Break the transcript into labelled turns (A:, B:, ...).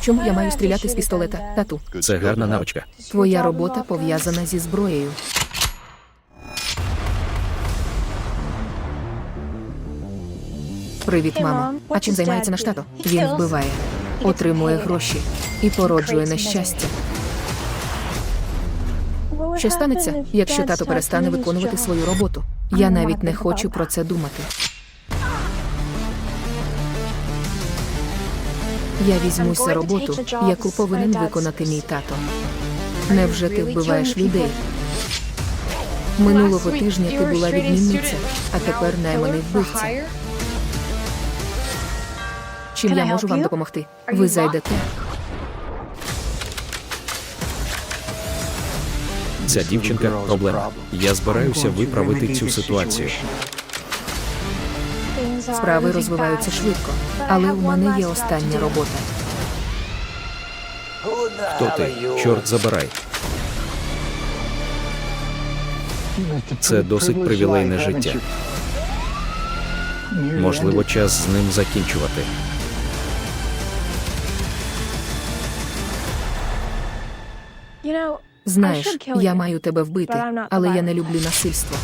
A: Чому я маю стріляти з пістолета, тату?
B: Це гарна навичка.
A: Твоя робота пов'язана зі зброєю. Привіт, мамо. А чим займається наш тато? Він вбиває, отримує гроші і породжує нещастя. Що станеться, якщо тато перестане виконувати свою роботу? Я навіть не хочу про це думати. Я візьмусь за роботу, яку повинен виконати мій тато. Невже ти вбиваєш людей? Минулого тижня ти була відмінниця, а тепер найманий вбивця. Чим я можу вам допомогти? Ви зайдете.
B: Ця дівчинка проблема. Я збираюся виправити цю ситуацію.
A: Справи розвиваються швидко, але у мене є остання робота.
B: Хто ти? Чорт забирай. Це досить привілейне життя. Можливо, час з ним закінчувати.
A: Знаєш, я маю тебе вбити, але я не люблю насильство.